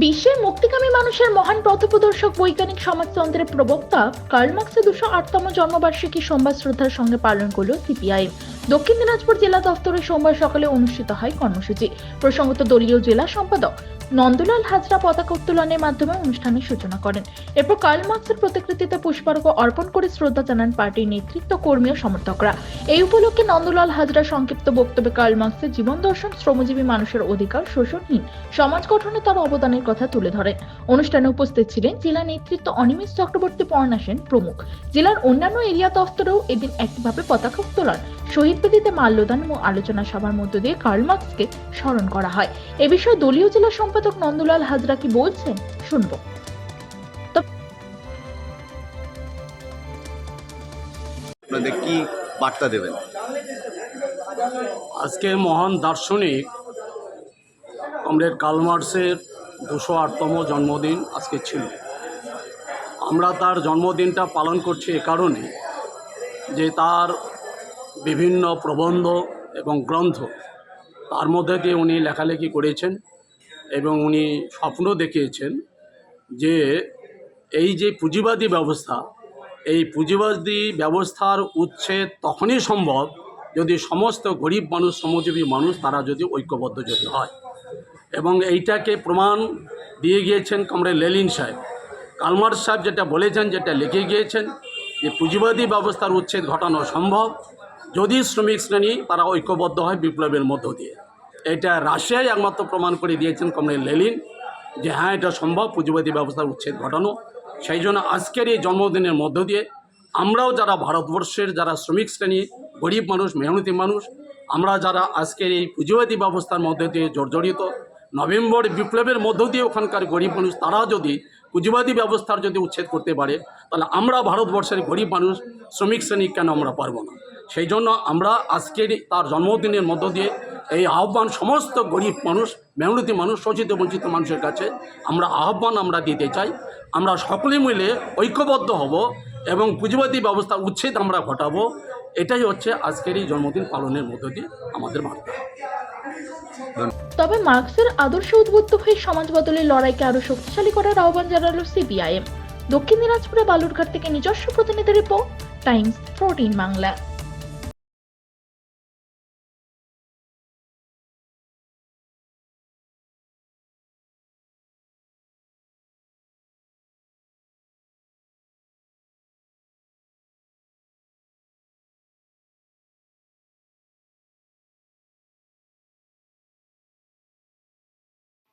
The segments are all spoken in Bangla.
বিশ্বের মুক্তিকামী মানুষের মহান পথপ্রদর্শক বৈজ্ঞানিক সমাজতন্ত্রের প্রবক্তা কার্ল মার্ক্সের দুশো আটতম জন্মবার্ষিকী সোমবার শ্রদ্ধার সঙ্গে পালন করল সিপিআইএম। দক্ষিণ দিনাজপুর জেলা দফতরে সোমবার সকালে অনুষ্ঠিত হয় কর্মসূচি। প্রসঙ্গত দলীয় জেলা সম্পাদক নন্দলাল হাজরা পতাকা উত্তোলনের মাধ্যমে অনুষ্ঠানের সূচনা করেন। এরপর কার্ল মার্কসের প্রতিকৃতিতে পুষ্পার্ঘ্য অর্পণ করে শ্রদ্ধা জানান পার্টির নেতৃত্ব, কর্মী ও সমর্থকরা। এই উপলক্ষে নন্দলাল হাজরা সংক্ষিপ্ত বক্তব্যে কার্ল মার্কসের জীবন দর্শন, শ্রমজীবী মানুষের অধিকার, শোষণহীন, সমাজ গঠনে তার অবদানের কথা তুলে ধরেন। অনুষ্ঠানে উপস্থিত ছিলেন জেলা নেতৃত্ব অনিমেষ চক্রবর্তী, পর্ণা সেন প্রমুখ। জেলার অন্যান্য এরিয়া দফতরেও এদিন একইভাবে পতাকা উত্তোলন শহীদ বেদিতে মাল্যদান ও আলোচনা সভার মধ্য দিয়ে কার্ল মার্কসকে স্মরণ করা হয়। এ বিষয়ে দলীয় জেলা সম্পাদক নন্দলাল হাজরা কি বলছেন শুনব। আপনাদের কি বার্তা দেবেন? আজকে মহান দার্শনিক কমরেড কালমার্সের দুশো আটতম জন্মদিন আজকে ছিল। আমরা তার জন্মদিনটা পালন করছি এ কারণে যে তার বিভিন্ন প্রবন্ধ এবং গ্রন্থ। তার মধ্যে দিয়ে উনি লেখালেখি করেছেন এবং উনি স্বপ্ন দেখিয়েছেন যে এই যে পুঁজিবাদী ব্যবস্থা, এই পুঁজিবাদী ব্যবস্থার উচ্ছেদ তখনই সম্ভব যদি সমস্ত গরিব মানুষ, শ্রমজীবী মানুষ তারা যদি ঐক্যবদ্ধ যদি হয়। এবং এইটাকে প্রমাণ দিয়ে গিয়েছেন কমরে লেলিন সাহেব। কালমার সাহেব যেটা বলেছেন, যেটা লিখে গিয়েছেন যে পুঁজিবাদী ব্যবস্থার উচ্ছেদ ঘটানো সম্ভব। যদি শ্রমিক শ্রেণি তারা ঐক্যবদ্ধ হয় বিপ্লবের মধ্য দিয়ে। এটা রাশিয়ায় একমাত্র প্রমাণ করে দিয়েছেন কমরে লেলিন যে হ্যাঁ এটা সম্ভব, পুঁজিবাদী ব্যবস্থার উচ্ছেদ ঘটানো। সেই জন্য আজকের এই জন্মদিনের মধ্য দিয়ে আমরাও যারা ভারতবর্ষের যারা শ্রমিক শ্রেণি, গরিব মানুষ, মেহনতি মানুষ, আমরা যারা আজকের এই পুঁজিবাদী ব্যবস্থার মধ্যে দিয়ে জর্জরিত, নভেম্বর বিপ্লবের মধ্য দিয়ে ওখানকার গরিব মানুষ, তারা যদি পুঁজিবাদী ব্যবস্থার যদি উচ্ছেদ করতে পারে তাহলে আমরা ভারতবর্ষের গরিব মানুষ, শ্রমিক শ্রেণি কেন আমরা পারব না? সেই জন্য আমরা আজকের তার জন্মদিনের মধ্য দিয়ে এই আহ্বান সমস্ত গরিব মানুষ, মেহনতি মানুষ শোষিত বঞ্চিত মানুষের কাছে আমরা আহ্বান আমরা দিতে চাই। আমরা সকলে মিলে ঐক্যবদ্ধ হব এবং পুঁজিবাদী ব্যবস্থা উচ্ছেদ আমরা ঘটাবো। এটাই হচ্ছে আজকের এই জন্মদিন পালনের মধ্য দিয়ে আমাদের বার্তা। তবে মার্কসের আদর্শে উদ্বুদ্ধ হয়ে সমাজ বদলের লড়াইকে আরও শক্তিশালী করার আহ্বান জানালো সিপিআইএম দক্ষিণ দিনাজপুরে বালুরঘাট থেকে নিজস্ব প্রতিনিধি রিপোর্ট টাইমস ফোরটিন বাংলা।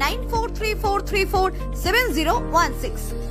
9434347016.